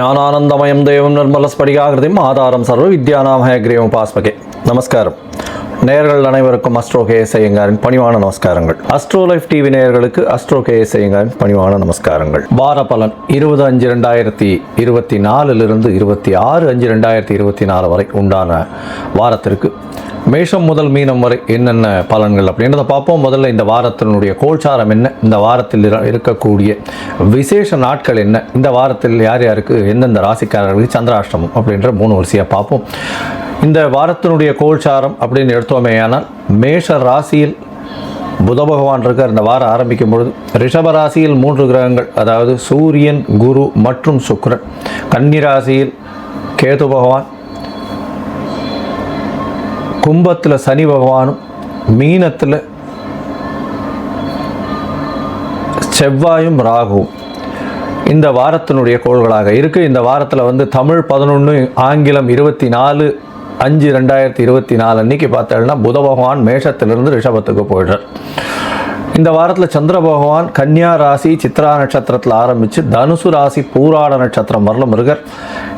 ஞானானந்தமயம் தேவம் நிர்மலஸ்படிகாகிருதிம் ஆதாரம் சர்வ வித்யாநாமய கிரீவம் பாஸ்மகே. நமஸ்காரம். நேயர்கள் அனைவருக்கும் அஸ்ட்ரோ கேஎஸ் ஐயங்காரின் பணிவான நமஸ்காரங்கள். அஸ்ட்ரோ லைஃப் டிவி நேயர்களுக்கு அஸ்ட்ரோ கேஎஸ் ஐயங்காரின் பணிவான நமஸ்காரங்கள். வார பலன் இருபது அஞ்சு ரெண்டாயிரத்தி இருபத்தி நாலுலிருந்து இருபத்தி ஆறு அஞ்சு ரெண்டாயிரத்தி இருபத்தி நாலு வரை உண்டான வாரத்திற்கு மேஷம் முதல் மீனம் வரை என்னென்ன பலன்கள் அப்படின்றத பார்ப்போம். முதல்ல இந்த வாரத்தினுடைய கோல்சாரம் என்ன? இந்த வாரத்தில் இருக்கக்கூடிய விசேஷ நாட்கள் என்ன? இந்த வாரத்தில் யார் யாருக்கு எந்தெந்த ராசிக்காரர்களுக்கு சந்திராஷ்டமம் அப்படின்ற மூணு வரிசையாக பார்ப்போம். இந்த வாரத்தினுடைய கோல்சாரம் அப்படின்னு எடுத்தோமேயானால் மேஷ ராசியில் புத பகவான் இருக்கார். இந்த வாரம் ஆரம்பிக்கும் பொழுது ரிஷப ராசியில் மூன்று கிரகங்கள் அதாவது சூரியன் குரு மற்றும் சுக்ரன் கன்னி ராசியில் கேது பகவான் கும்பத்தில் சனி பகவானும் மீனத்தில் செவ்வாயும் ராகுவும் இந்த வாரத்தினுடைய கோள்களாக இருக்குது இந்த வாரத்தில் வந்து தமிழ் பதினொன்று ஆங்கிலம் இருபத்தி நாலு அஞ்சு ரெண்டாயிரத்தி இருபத்தி நாலு அன்னைக்கு பார்த்தோம்னா புத பகவான் மேஷத்திலிருந்து ரிஷபத்துக்கு போயிடுறார். இந்த வாரத்தில் சந்திர பகவான் கன்னியா ராசி சித்ரா நட்சத்திரத்தில் ஆரம்பித்து தனுசு ராசி பூராட நட்சத்திரம் வரலும் முருகர்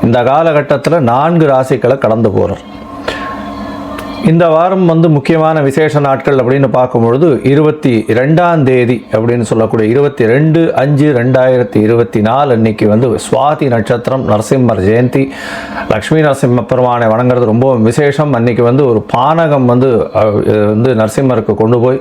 இந்த காலகட்டத்தில் நான்கு ராசிகளை கடந்து போகிறார் இந்த வாரம் வந்து முக்கியமான விசேஷ நாட்கள் அப்படின்னு பார்க்கும்பொழுது இருபத்தி ரெண்டாம் தேதி அப்படின்னு சொல்லக்கூடிய இருபத்தி ரெண்டு அஞ்சு ரெண்டாயிரத்தி இருபத்தி நாலு அன்னைக்கு வந்து சுவாதி நட்சத்திரம் நரசிம்மர் ஜெயந்தி லக்ஷ்மி நரசிம்ம பெருமானை வணங்குறது ரொம்ப விசேஷம். அன்னைக்கு வந்து ஒரு பானகம் வந்து வந்து நரசிம்மருக்கு கொண்டு போய்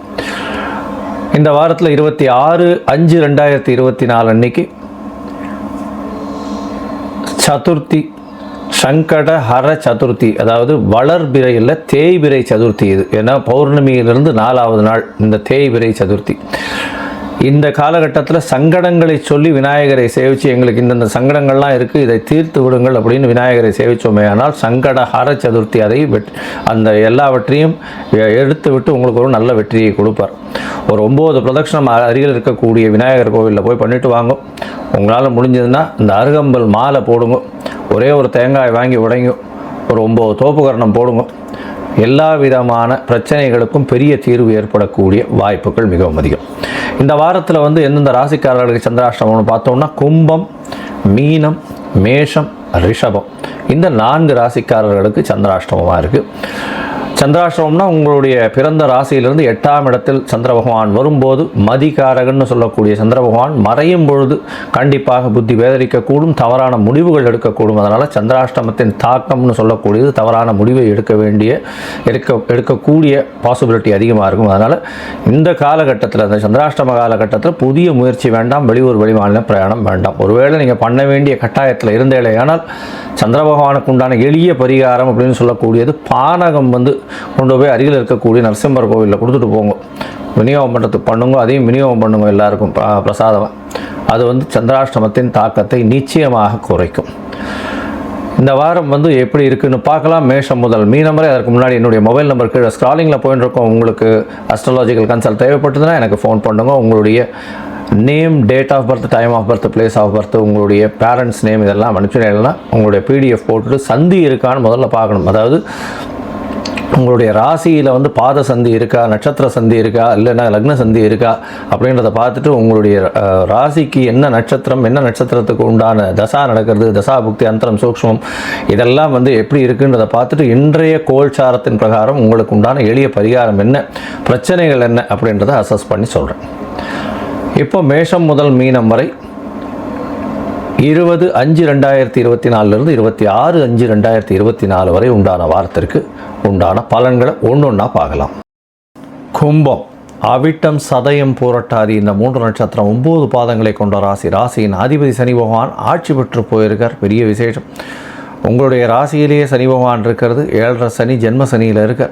இந்த வாரத்தில் இருபத்தி ஆறு அஞ்சு ரெண்டாயிரத்தி இருபத்தி நாலு அன்னைக்கு சதுர்த்தி சங்கட ஹர சதுர்த்தி அதாவது வளர்பிறை தேய்பிரை சதுர்த்தி இது. ஏன்னா பௌர்ணமியிலிருந்து நாலாவது நாள் இந்த தேய்பிரை சதுர்த்தி. இந்த காலகட்டத்தில் சங்கடங்களை சொல்லி விநாயகரை சேவித்து எங்களுக்கு இந்தந்த சங்கடங்கள்லாம் இருக்குது இதை தீர்த்து விடுங்கள் அப்படின்னு விநாயகரை சேவித்தோமே ஆனால் சங்கட ஹர சதுர்த்தி அதை அந்த எல்லாவற்றையும் எடுத்து விட்டு உங்களுக்கு ஒரு நல்ல வெற்றியை கொடுப்பார். ஒரு ஒம்பது பிரதட்சணம் அருகில் இருக்கக்கூடிய விநாயகர் கோவிலில் போய் பண்ணிட்டு வாங்க. உங்களால் முடிஞ்சதுன்னா இந்த அருகம்பல் மாலை போடுங்க. ஒரே ஒரு தேங்காய் வாங்கி உடைங்க. ஒரு ஒம்பது தோப்புக்கரணம் போடுங்க. எல்லா விதமான பிரச்சனைகளுக்கும் பெரிய தீர்வு ஏற்படக்கூடிய வாய்ப்புகள் மிகவும் அதிகம். இந்த வாரத்தில் வந்து எந்தெந்த ராசிக்காரர்களுக்கு சந்திராஷ்டமம்னு பார்த்தோம்னா கும்பம் மீனம் மேஷம் ரிஷபம். இந்த நான்கு ராசிக்காரர்களுக்கு சந்திராஷ்டமமாக இருக்குது சந்திராஷ்டமம்னா உங்களுடைய பிறந்த ராசியிலிருந்து எட்டாம் இடத்தில் சந்திர பகவான் வரும்போது மதிகாரகன்னு சொல்லக்கூடிய சந்திர பகவான் மறையும் பொழுது கண்டிப்பாக புத்தி வேதரிக்கக்கூடும் தவறான முடிவுகள் எடுக்கக்கூடும். அதனால் சந்திராஷ்டமத்தின் தாக்கம்னு சொல்லக்கூடியது தவறான முடிவை எடுக்க வேண்டிய எடுக்க எடுக்கக்கூடிய பாசிபிலிட்டி அதிகமாக இருக்கும். அதனால் இந்த காலகட்டத்தில் அந்த சந்திராஷ்டம காலகட்டத்தில் புதிய முயற்சி வேண்டாம் வெளியூர் வெளிமாநில பிரயாணம் வேண்டாம். ஒருவேளை நீங்கள் பண்ண வேண்டிய கட்டாயத்தில் இருந்தேலே ஆனால் சந்திர பகவானுக்கு உண்டான எளிய பரிகாரம் அப்படின்னு சொல்லக்கூடியது பானகம் வந்து கொண்டு போய் அருகில் இருக்கக்கூடிய நரசிம்மர் கோவிலில் கொடுத்துட்டு போங்க. விநியோகம் பண்ணுறதுக்கு பண்ணுங்க அதையும் விநியோகம் பண்ணுங்க எல்லாருக்கும் ப- அது வந்து சந்திராஷ்டமத்தின் தாக்கத்தை நிச்சயமாக குறைக்கும். இந்த வாரம் வந்து எப்படி இருக்குன்னு பார்க்கலாம். மேஷம் முதல் மீனம் வரை அதற்கு முன்னாடி என்னுடைய மொபைல் நம்பர் கீழே ஸ்க்ராலிங்கில் போயின்னு இருக்கோம் உங்களுக்கு அஸ்ட்ராலாஜிக்கல் கன்சல்ட் தேவைப்பட்டதுன்னா எனக்கு ஃபோன் பண்ணுங்க. உங்களுடைய name date of birth time of birth place of birth உங்களுடைய பேரண்ட்ஸ் நேம் இதெல்லாம் அனுப்பிச்சுனா உங்களுடைய பிடிஎஃப் போட்டுட்டு சந்தி இருக்கான்னு முதல்ல பார்க்கணும். அதாவது உங்களுடைய ராசியில் வந்து பாத சந்தி இருக்கா நட்சத்திர சந்தி இருக்கா இல்லைன்னா லக்ன சந்தி இருக்கா அப்படின்றத பார்த்துட்டு உங்களுடைய ராசிக்கு என்ன நட்சத்திரம் என்ன நட்சத்திரத்துக்கு உண்டான தசா நடக்கிறது தசா புக்தி அந்தரம் சூக்ஷ்மம் இதெல்லாம் வந்து எப்படி இருக்குன்றதை பார்த்துட்டு இன்றைய கோல்சாரத்தின் பிரகாரம் உங்களுக்கு உண்டான எளிய பரிகாரம் என்ன பிரச்சனைகள் என்ன அப்படின்றத அசஸ் பண்ணி சொல்கிறேன் இப்போ மேஷம் முதல் மீனம் வரை இருபது அஞ்சு ரெண்டாயிரத்தி இருபத்தி நாலுலேருந்து இருபத்தி ஆறு அஞ்சு ரெண்டாயிரத்தி இருபத்தி நாலு வரை உண்டான வாரத்திற்கு உண்டான பலன்களை ஒன்று ஒன்றா பார்க்கலாம். கும்பம். அவிட்டம் சதயம் பூரட்டாதி இந்த மூன்று நட்சத்திரம் ஒம்பது பாதங்களை கொண்ட ராசி. ராசியின் அதிபதி சனி பகவான் ஆட்சி பெற்று போயிருக்கார். பெரிய விசேஷம். உங்களுடைய ராசியிலேயே சனி பகவான் இருக்கிறது. ஏழரை சனி ஜென்ம சனியில் இருக்க.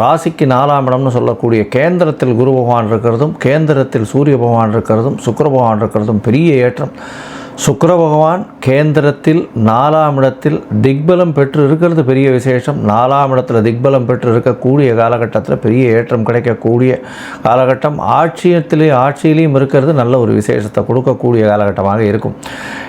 ராசிக்கு நாலாம் இடம்னு சொல்லக்கூடிய கேந்திரத்தில் குரு பகவான் இருக்கிறதும் கேந்திரத்தில் சூரிய பகவான் இருக்கிறதும் சுக்கர பகவான் இருக்கிறதும் பெரிய ஏற்றம். சுக்கர பகவான் கேந்திரத்தில் நாலாம் இடத்தில் திக்பலம் பெற்று இருக்கிறது பெரிய விசேஷம். நாலாம் இடத்துல திக்பலம் பெற்று இருக்கக்கூடிய காலகட்டத்தில் பெரிய ஏற்றம் கிடைக்கக்கூடிய காலகட்டம். ஆட்சியத்திலே ஆட்சியிலையும் இருக்கிறது. நல்ல ஒரு விசேஷத்தை கொடுக்கக்கூடிய காலகட்டமாக இருக்கும்.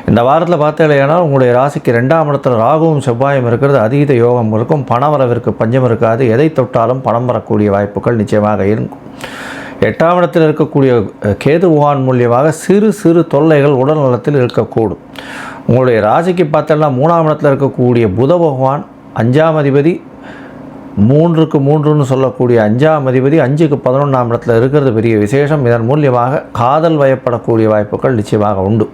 இந்த வாரத்தில் பார்த்தீங்கன்னா உங்களுடைய ராசிக்கு ரெண்டாம் இடத்துல ராகுவும் செவ்வாயும் இருக்கிறது. அதீத யோகம் இருக்கும். பணவரவிற்கு பஞ்சம் இருக்காது. எதை தொட்டாலும் பணம் வரக்கூடிய வாய்ப்புகள் நிச்சயமாக இருக்கும். எட்டாம் இடத்தில் இருக்கக்கூடிய கேது உகான் மூலியமாக சிறு சிறு தொல்லைகள் உடல் நலத்தில் இருக்கக்கூடும். உங்களுடைய ராசிக்கு பார்த்தோம்னா மூணாம் இடத்தில் இருக்கக்கூடிய புத பகவான் அஞ்சாம் அதிபதி மூன்றுக்கு மூன்றுன்னு சொல்லக்கூடிய அஞ்சாம் அதிபதி அஞ்சுக்கு பதினொன்றாம் இடத்துல இருக்கிறது பெரிய விசேஷம். இதன் மூலியமாக காதல் வயப்படக்கூடிய வாய்ப்புகள் நிச்சயமாக உண்டு.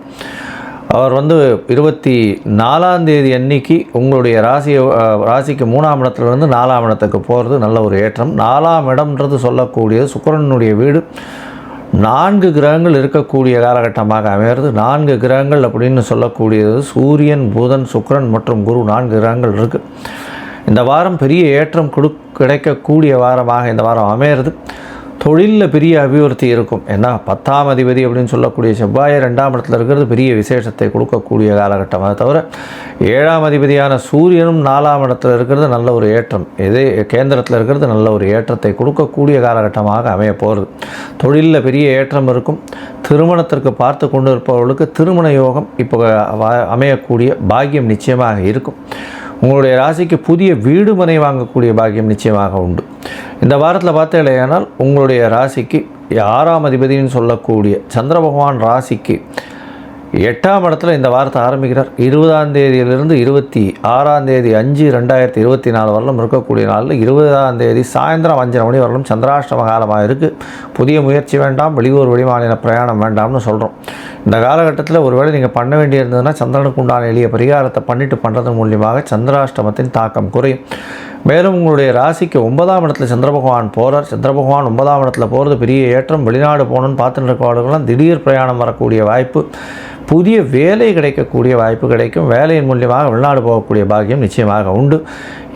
அவர் வந்து இருபத்தி நாலாம் தேதி அன்னைக்கு உங்களுடைய ராசியை ராசிக்கு மூணாம் இடத்துலேருந்து நாலாம் இடத்துக்கு போகிறது நல்ல ஒரு ஏற்றம். நாலாம் இடம்ன்றது சொல்லக்கூடியது சுக்கரனுடைய வீடு. நான்கு கிரகங்கள் இருக்கக்கூடிய காலகட்டமாக அமையிறது நான்கு கிரகங்கள் அப்படின்னு சொல்லக்கூடியது சூரியன் புதன் சுக்கரன் மற்றும் குரு நான்கு கிரகங்கள் இருக்குது இந்த வாரம் பெரிய ஏற்றம் கொடு கிடைக்கக்கூடிய வாரமாக இந்த வாரம் அமையிறது. தொழிலில் பெரிய அபிவிருத்தி இருக்கும். ஏன்னா பத்தாம் அதிபதி அப்படின்னு சொல்லக்கூடிய செவ்வாய் ரெண்டாம் இடத்துல இருக்கிறது பெரிய விசேஷத்தை கொடுக்கக்கூடிய காலகட்டம். அதை தவிர ஏழாம் அதிபதியான சூரியனும் நாலாம் இடத்துல இருக்கிறது நல்ல ஒரு ஏற்றம். இதே கேந்திரத்தில் இருக்கிறது நல்ல ஒரு ஏற்றத்தை கொடுக்கக்கூடிய காலகட்டமாக அமைய போகிறது தொழிலில் பெரிய ஏற்றம் இருக்கும். திருமணத்திற்கு பார்த்து கொண்டு இருப்பவர்களுக்கு திருமண யோகம் இப்போ அமையக்கூடிய பாக்கியம் நிச்சயமாக இருக்கும். உங்களுடைய ராசிக்கு புதிய வீடு மனை வாங்கக்கூடிய பாக்கியம் நிச்சயமாக உண்டு. இந்த வாரத்தில் பார்த்தேனால் உங்களுடைய ராசிக்கு ஆறாம் அதிபதினு சொல்லக்கூடிய சந்திர பகவான் ராசிக்கு எட்டாம் இடத்துல இந்த வாரத்தை ஆரம்பிக்கிறார். இருபதாம் தேதியிலிருந்து இருபத்தி ஆறாம் தேதி அஞ்சு ரெண்டாயிரத்தி இருபத்தி நாலு வரலும் இருக்கக்கூடிய நாளில் இருபதாம் தேதி சாயந்தரம் அஞ்சரை மணி வரலும் சந்திராஷ்டம காலமாக இருக்குது புதிய முயற்சி வேண்டாம் வெளியூர் வெளிமாநில பிரயாணம் வேண்டாம்னு சொல்கிறோம் இந்த காலகட்டத்தில் ஒருவேளை நீங்கள் பண்ண வேண்டியிருந்ததுன்னா சந்திரனுக்கு உண்டான எளிய பரிகாரத்தை பண்ணிட்டு பண்ணுறது மூலியமாக சந்திராஷ்டமத்தின் தாக்கம் குறையும். மேலும் உங்களுடைய ராசிக்கு ஒன்பதாம் இடத்துல சந்திர பகவான் போகிறார் சந்திர பகவான் ஒன்பதாம் இடத்துல போகிறது பெரிய ஏற்றம். வெளிநாடு போகணும்னு பார்த்துட்டு இருக்கவர்களுக்கெல்லாம் திடீர் பிரயாணம் வரக்கூடிய வாய்ப்பு. புதிய வேலை கிடைக்கக்கூடிய வாய்ப்பு கிடைக்கும். வேலையின் மூலியமாக வெளிநாடு போகக்கூடிய பாக்கியம் நிச்சயமாக உண்டு.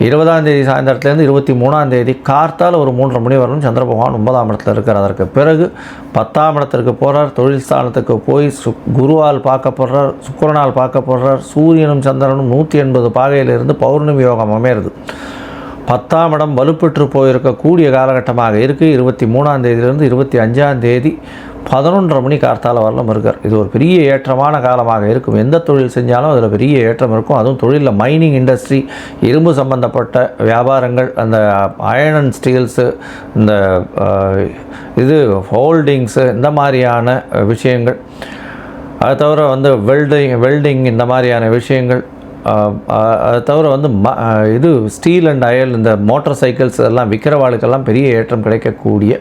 இருபதாம் தேதி சாயந்தரத்துலேருந்து இருபத்தி மூணாம் தேதி கார்த்தால் ஒரு மூன்றரை மணி வரணும் சந்திர பகவான் ஒன்பதாம் இடத்துல இருக்கிறார் அதற்கு பிறகு பத்தாம் இடத்திற்கு போகிறார் தொழில் ஸ்தானத்துக்கு போய் சு குருவால் பார்க்கப்படுறார். சுக்கிரனால் பார்க்கப்படுறார். சூரியனும் சந்திரனும் நூற்றி எண்பது பாகையிலிருந்து பௌர்ணமி யோகம் அமையிறது. பத்தாம் இடம் வலுப்பெற்று போயிருக்கக்கூடிய காலகட்டமாக இருக்குது இருபத்தி மூணாம் தேதியிலிருந்து இருபத்தி அஞ்சாம் தேதி பதினொன்றரை மணி கார்த்தால வரலும் இருக்கார். இது ஒரு பெரிய ஏற்றமான காலமாக இருக்கும். எந்த தொழில் செஞ்சாலும் அதில் பெரிய ஏற்றம் இருக்கும். அதுவும் தொழிலில் மைனிங் இண்டஸ்ட்ரி இரும்பு சம்பந்தப்பட்ட வியாபாரங்கள் அந்த அயன் அண்ட் ஸ்டீல்ஸு இந்த இது ஹோல்டிங்ஸு இந்த மாதிரியான விஷயங்கள். அது தவிர வந்து வெல்டிங் வெல்டிங் இந்த மாதிரியான விஷயங்கள் அது தவிர வந்து ம இது ஸ்டீல் அண்ட் அயல் இந்த மோட்டார் சைக்கிள்ஸ் எல்லாம் விற்கிறவாளுக்கெல்லாம் பெரிய ஏற்றம் கிடைக்கக்கூடிய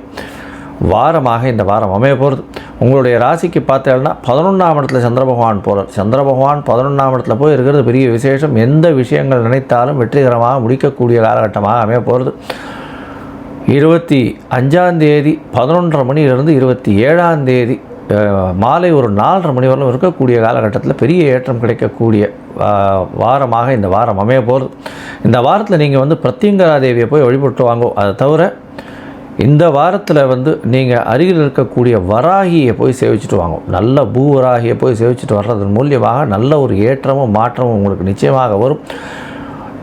வாரமாக இந்த வாரம் அமைய போகிறது உங்களுடைய ராசிக்கு பார்த்தேன்னா பதினொன்றாம் இடத்துல சந்திர பகவான் போகிறார் சந்திர பகவான் பதினொன்றாம் இடத்துல போய் இருக்கிறது பெரிய விசேஷம். எந்த விஷயங்கள் நினைத்தாலும் வெற்றிகரமாக முடிக்கக்கூடிய காலகட்டமாக அமைய போகிறது இருபத்தி அஞ்சாந்தேதி பதினொன்றரை மணியிலிருந்து இருபத்தி ஏழாந்தேதி மாலை ஒரு நாலரை மணி வரலும் இருக்கக்கூடிய காலகட்டத்தில் பெரிய ஏற்றம் கிடைக்கக்கூடிய வாரமாக இந்த வாரம் அமைய போகிறது இந்த வாரத்தில் நீங்கள் வந்து பிரத்யங்கரா தேவியை போய் வழிபட்டு வாங்கோ. அதை தவிர இந்த வாரத்தில் வந்து நீங்கள் அருகில் இருக்கக்கூடிய வராகியை போய் சேவிச்சுட்டு வாங்கும் நல்ல பூவராகியை போய் சேவிச்சுட்டு வர்றதன் மூலியமாக நல்ல ஒரு ஏற்றமும் மாற்றமும் உங்களுக்கு நிச்சயமாக வரும்.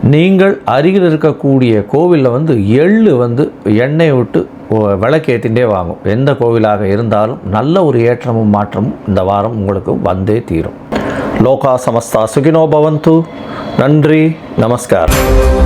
நீங்கள் அருகில் இருக்கக்கூடிய கோவிலில் வந்து எள்ளு வந்து எண்ணெய் விட்டு ஒ- விளக்கேத்திண்டே வாங்கும். எந்த கோவிலாக இருந்தாலும் நல்ல ஒரு ஏற்றமும் மாற்றமும் இந்த வாரம் உங்களுக்கு வந்தே தீரும். லோகா சமஸ்தா சுகினோ பவந்து. நன்றி நமஸ்காரம்.